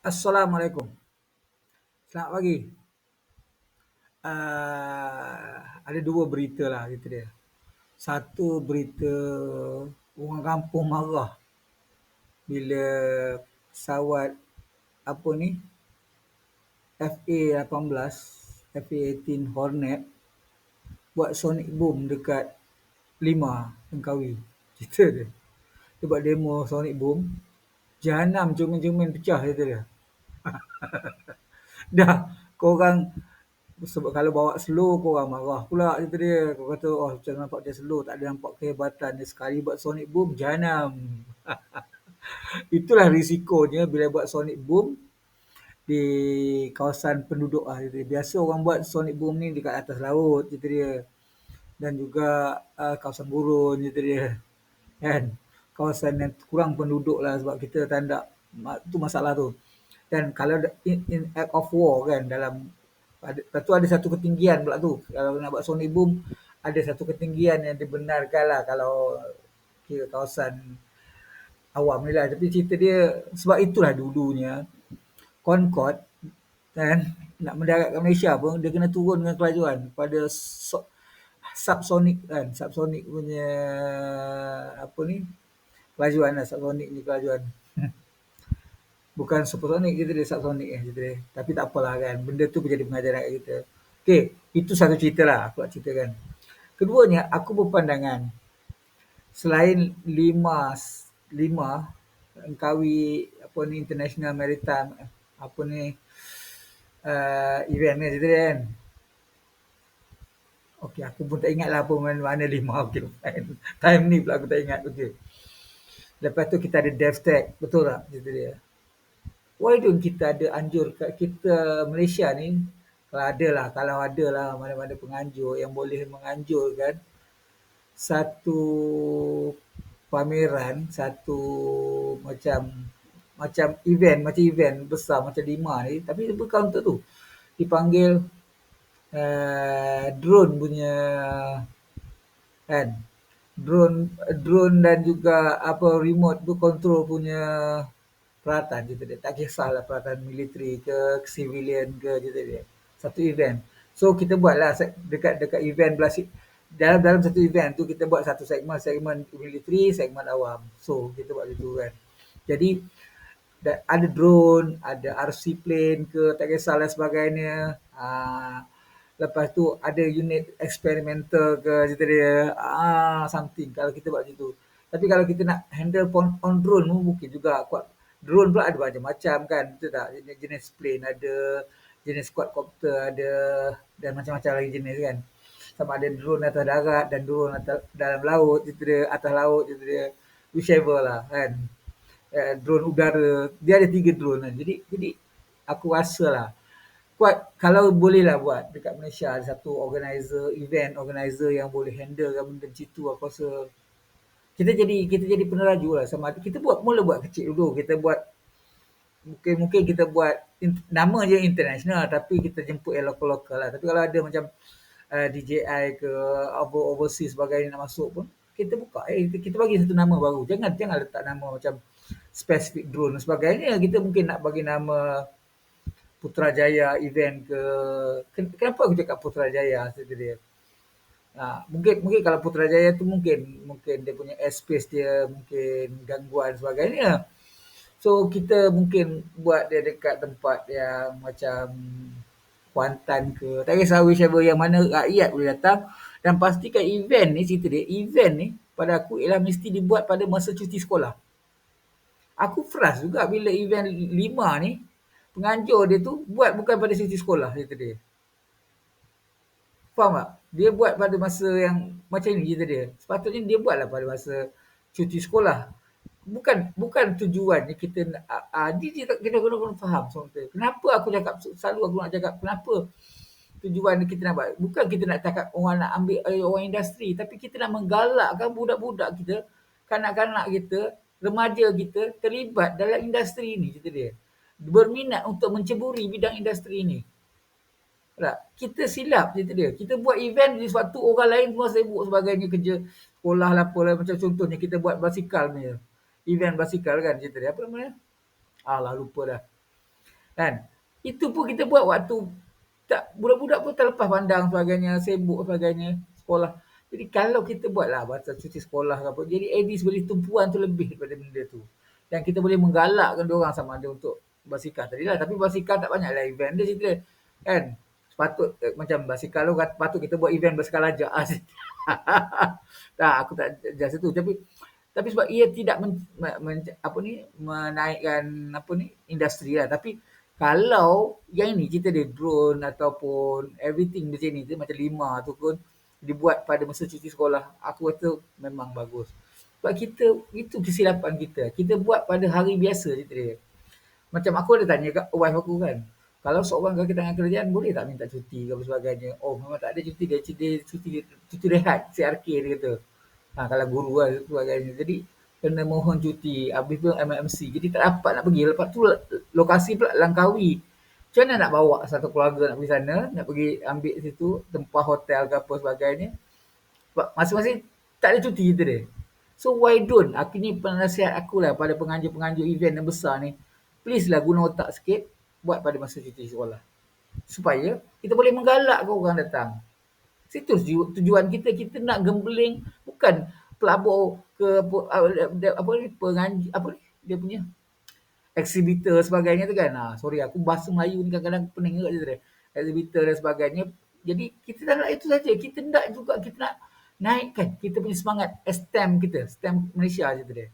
Assalamualaikum. Selamat pagi. Uh, ada dua berita lah gitu dia. Satu berita orang kampung marah bila pesawat apa ni FA-18, FA-18 Hornet buat sonic boom dekat lima Langkawi. Cerita dia. Dia buat demo sonic boom. Jahanam cermin-cermin pecah cerita dia. Dah korang sebab kalau bawa slow korang marah pula cerita dia. Kau kata oh macam nampak dia slow tak ada nampak kehebatan dia sekali buat sonic boom jahanam. Itulah risikonya bila buat sonic boom di kawasan penduduk lah. Gitu. Biasa orang buat sonic boom ni dekat atas laut cerita dia. Dan juga uh, kawasan gurun cerita dia. Kan? Kawasan yang kurang penduduk lah sebab kita tanda tu masalah tu. Dan kalau in, in act of war kan dalam ada, tu ada satu ketinggian pula tu. Kalau nak buat sonic boom ada satu ketinggian yang dibenarkan lah kalau kira kawasan awam ni lah. Tapi cerita dia sebab itulah dulunya Concorde kan nak mendarat kat Malaysia pun dia kena turun dengan kelajuan pada so, subsonic kan subsonic punya apa ni kelajuan lah subsonic ni kelajuan bukan supersonic kita dia subsonic eh kita tapi tak apalah kan benda tu menjadi pengajaran kat kita okey itu satu cerita lah aku nak ceritakan keduanya aku berpandangan selain lima lima Langkawi apa ni International Maritime apa ni uh, event ni cerita kan. Okey, aku pun tak ingat lah apa mana, mana lima. Okay, time ni pula aku tak ingat. Okey. Lepas tu kita ada DevTech. Betul tak cerita dia? Why don't kita ada anjur kat kita Malaysia ni. Kalau ada lah. Kalau ada lah mana-mana penganjur yang boleh menganjurkan satu pameran, satu macam macam event, macam event besar macam lima ni. Tapi bukan untuk tu. Dipanggil uh, drone punya kan. Drone drone dan juga apa remote control punya peralatan gitu dia. Tak kisahlah peralatan militeri ke, civilian ke gitu dia. Satu event. So kita buatlah dekat dekat event belah dalam dalam satu event tu kita buat satu segmen segmen militeri, segmen awam. So kita buat itu kan. Jadi ada drone, ada RC plane ke, tak kisah dan sebagainya. Uh, lepas tu ada unit eksperimental ke, cerita dia. Ah, something kalau kita buat macam tu. Tapi kalau kita nak handle on, on drone mungkin juga kuat. Drone pula ada macam-macam kan, betul tak? Jenis, plane ada, jenis quadcopter ada, dan macam-macam lagi jenis kan. Sama ada drone atas darat dan drone atas dalam laut, cerita dia, atas laut, cerita dia. Whichever lah kan uh, drone udara. Dia ada tiga drone kan. Jadi jadi aku rasa lah kuat kalau boleh lah buat dekat Malaysia ada satu organizer event organizer yang boleh handle kan benda macam tu aku rasa kita jadi kita jadi peneraju lah. Sama kita buat mula buat kecil dulu. Kita buat mungkin mungkin kita buat nama je international tapi kita jemput yang lokal lokal lah. Tapi kalau ada macam uh, DJI ke over overseas sebagainya nak masuk pun kita buka. Eh kita, kita bagi satu nama baru. Jangan jangan letak nama macam spesifik drone dan sebagainya. Kita mungkin nak bagi nama Putrajaya event ke. Kenapa aku cakap Putrajaya? Dia ha, mungkin mungkin kalau Putrajaya tu mungkin mungkin dia punya airspace dia mungkin gangguan sebagainya. So kita mungkin buat dia dekat tempat yang macam Kuantan ke. Tak kisah whichever yang mana rakyat boleh datang. Dan pastikan event ni cerita dia event ni pada aku ialah mesti dibuat pada masa cuti sekolah. Aku frust juga bila event lima ni penganjur dia tu buat bukan pada sisi sekolah dia dia. Faham tak? Dia buat pada masa yang macam ni kita dia. Sepatutnya dia buatlah pada masa cuti sekolah. Bukan bukan tujuan kita nak uh, dia, kita kena kena faham sebenarnya. Kenapa aku cakap selalu aku nak cakap kenapa tujuan kita nak buat. Bukan kita nak cakap orang nak ambil eh, orang industri tapi kita nak menggalakkan budak-budak kita, kanak-kanak kita remaja kita terlibat dalam industri ini kita dia berminat untuk menceburi bidang industri ini tak? kita silap cerita dia kita buat event di suatu orang lain semua sibuk sebagainya kerja sekolah lah apa lah macam contohnya kita buat basikal ni event basikal kan cerita dia apa namanya ah lah lupa dah Kan? Itu pun kita buat waktu tak budak-budak pun terlepas pandang sebagainya, sibuk sebagainya, sekolah. Jadi kalau kita buatlah masa cuti sekolah apa, jadi least boleh tumpuan tu lebih daripada benda tu. Dan kita boleh menggalakkan dia orang sama ada untuk basikal tadi lah. Tapi basikal tak banyak lah event dia cerita. Kan? Sepatut eh, macam basikal tu patut kita buat event basikal ajak. tak, aku tak jasa tu. Tapi tapi sebab ia tidak men, men, apa ni menaikkan apa ni industri lah tapi kalau yang ini kita ada drone ataupun everything macam ni macam lima tu pun dibuat pada masa cuti sekolah aku rasa memang bagus sebab kita itu kesilapan kita kita buat pada hari biasa je dia macam aku ada tanya kat wife aku kan kalau seorang kaki tangan kerjaan boleh tak minta cuti ke sebagainya? Oh memang tak ada cuti dia cuti cuti, cuti rehat CRK dia kata. Ha, kalau guru lah sebagainya. Jadi kena mohon cuti habis pun MMC jadi tak dapat nak pergi. Lepas tu lokasi pula Langkawi. Macam mana nak bawa satu keluarga nak pergi sana nak pergi ambil situ tempat hotel ke apa sebagainya? Masing-masing tak ada cuti kita dia. So why don't? Aku ni penasihat aku lah pada penganjur-penganjur event yang besar ni. Please lah guna otak sikit buat pada masa cuti sekolah supaya kita boleh menggalak orang datang Situ tujuan kita kita nak gembling bukan pelabur ke apa apa ni penganji apa ni dia punya exhibitor sebagainya tu kan. Ha, sorry aku bahasa Melayu ni kadang-kadang pening juga je Exhibitor dan sebagainya. Jadi kita tak nak itu saja. Kita nak juga kita nak naikkan kita punya semangat STEM kita, STEM Malaysia je tu dia.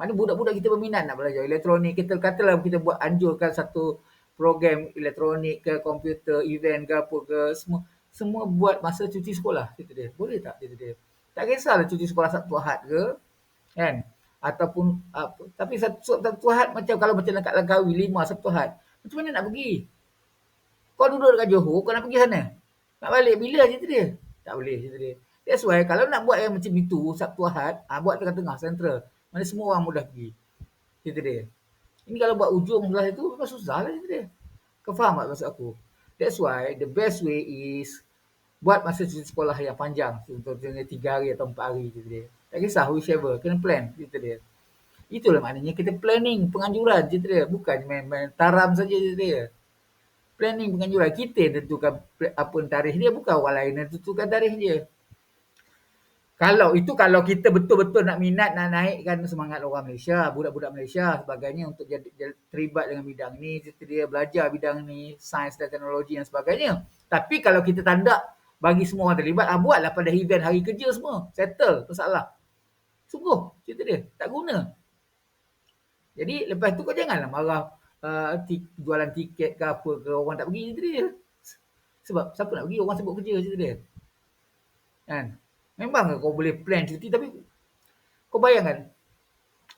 Mana budak-budak kita berminat nak belajar elektronik. Kita katalah kita buat anjurkan satu program elektronik ke komputer, event ke apa ke semua semua buat masa cuti sekolah kata dia. Boleh tak kata dia. Tak kisahlah cuti sekolah Sabtu Ahad ke kan ataupun apa tapi Sabtu, Sabtu Ahad macam kalau macam dekat Langkawi lima Sabtu Ahad macam mana nak pergi? Kau duduk dekat Johor kau nak pergi sana? Nak balik bila cerita dia? Tak boleh cerita dia. That's why kalau nak buat yang macam itu Sabtu Ahad ha, buat tengah-tengah central mana semua orang mudah pergi. Cerita dia. Ini kalau buat ujung sebelah itu memang susah lah cerita dia. Kau faham tak maksud aku? That's why the best way is buat masa cuti sekolah yang panjang. Contohnya tiga hari atau empat hari gitu dia. Tak kisah whichever. Kena plan gitu dia. Itulah maknanya kita planning penganjuran gitu dia. Bukan main-main taram saja gitu dia. Planning penganjuran. Kita tentukan apa tarikh dia. Bukan orang lain yang tentukan tarikh dia. Kalau itu kalau kita betul-betul nak minat nak naikkan semangat orang Malaysia, budak-budak Malaysia sebagainya untuk jadi, jadi terlibat dengan bidang ni, dia belajar bidang ni, sains dan teknologi dan sebagainya. Tapi kalau kita tanda bagi semua orang terlibat, ah, buatlah pada event hari kerja semua. Settle masalah. Sungguh cerita dia. Tak guna. Jadi lepas tu kau janganlah marah uh, jualan tiket ke apa ke orang tak pergi cerita dia. Sebab siapa nak pergi orang sibuk kerja cerita dia. Kan? Memang kau boleh plan cuti? Tapi kau bayangkan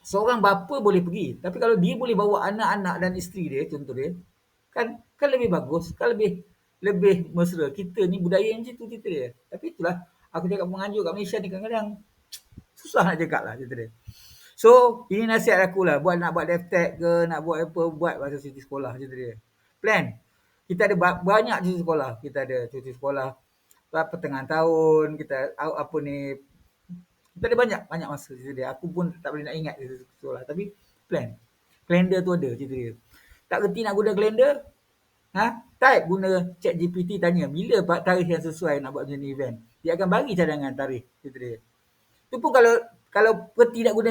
seorang bapa boleh pergi. Tapi kalau dia boleh bawa anak-anak dan isteri dia contoh dia kan kan lebih bagus kan lebih lebih mesra. Kita ni budaya yang macam tu kita dia. Tapi itulah aku cakap menganjur kat Malaysia ni kadang-kadang susah nak cakap lah cerita dia. So ini nasihat aku lah. Buat nak buat DevTech ke nak buat apa buat masa cuti sekolah cerita dia. Plan. Kita ada banyak cuti sekolah. Kita ada cuti sekolah pertengahan tahun kita apa ni kita ada banyak banyak masa cerita dia. Aku pun tak boleh nak ingat cerita sekolah tapi plan. Kalender tu ada cerita dia. Tak reti nak guna kalender ha? Type guna chat GPT tanya bila tarikh yang sesuai nak buat macam ni event dia akan bagi cadangan tarikh cerita dia. Tu pun kalau kalau reti nak guna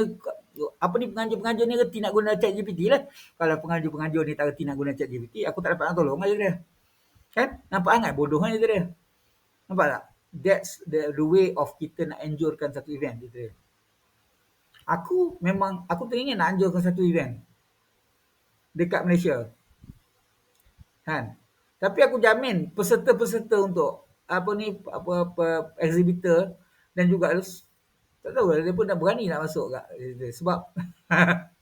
apa ni penganjur-penganjur ni reti nak guna chat GPT lah. Kalau penganjur-penganjur ni tak reti nak guna chat GPT aku tak dapat nak tolong aja dia. Kan? Nampak sangat bodohnya dia Nampak tak? That's the, the way of kita nak anjurkan satu event. Gitu. Aku memang, aku teringin nak anjurkan satu event. Dekat Malaysia. Kan? Tapi aku jamin peserta-peserta untuk apa ni, apa-apa exhibitor dan juga tak tahu dia pun dah berani nak masuk kat sebab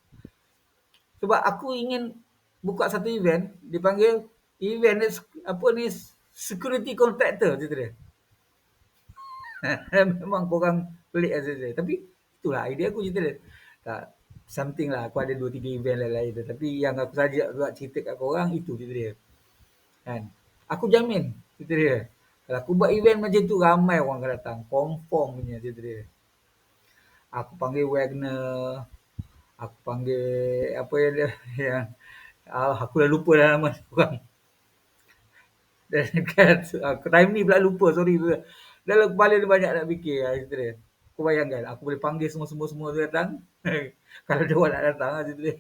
sebab aku ingin buka satu event dipanggil event apa ni security contractor cerita dia. Memang korang pelik lah cerita Tapi itulah idea aku cerita dia. Tak, something lah. Aku ada dua tiga event lain-lain tu. Tapi yang aku saja buat cerita kat korang, itu cerita dia. Kan? Aku jamin cerita dia. Kalau aku buat event macam tu, ramai orang akan datang. Confirm punya cerita dia. Aku panggil Wagner. Aku panggil apa yang dia yang Ah, aku dah lupa dah nama orang. Dan kan, aku time ni pula lupa, sorry. Dalam kepala dia banyak nak fikir lah cerita dia. Kau bayangkan, aku boleh panggil semua-semua tu datang. Kalau dia orang nak datang lah cerita dia.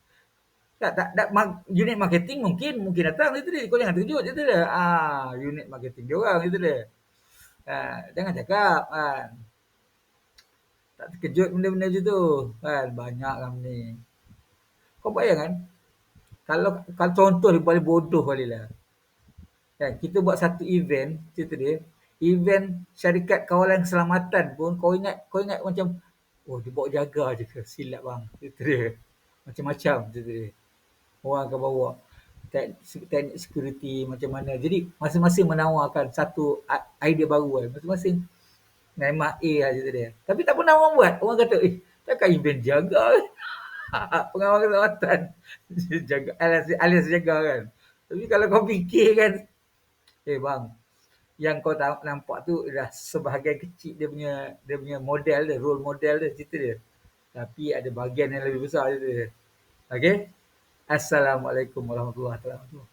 tak, tak, tak, unit marketing mungkin, mungkin datang dia. Kau jangan terkejut cerita dia. Ah, unit marketing dia orang dia. Ah, jangan cakap kan. Tak terkejut benda-benda macam tu. Kan, banyak kan ni. Kau bayangkan, kalau, kalau contoh dia paling bodoh kali lah. Kan, kita buat satu event, cerita dia, event syarikat kawalan keselamatan pun kau ingat kau ingat macam oh dia bawa jaga je ke? Silap bang. Cerita dia. Macam-macam cerita dia. Orang akan bawa. Teknik security macam mana. Jadi masing-masing menawarkan satu idea baru kan. Masing-masing memang A lah cerita dia. Tapi tak pernah orang buat. Orang kata eh takkan event jaga? Pengawal keselamatan. Jaga alias, alias jaga kan. Tapi kalau kau fikir kan Eh bang, yang kau nampak tu dah sebahagian kecil dia punya dia punya model dia, role model dia cerita dia. Tapi ada bahagian yang lebih besar cerita dia. Okey? Assalamualaikum warahmatullahi wabarakatuh.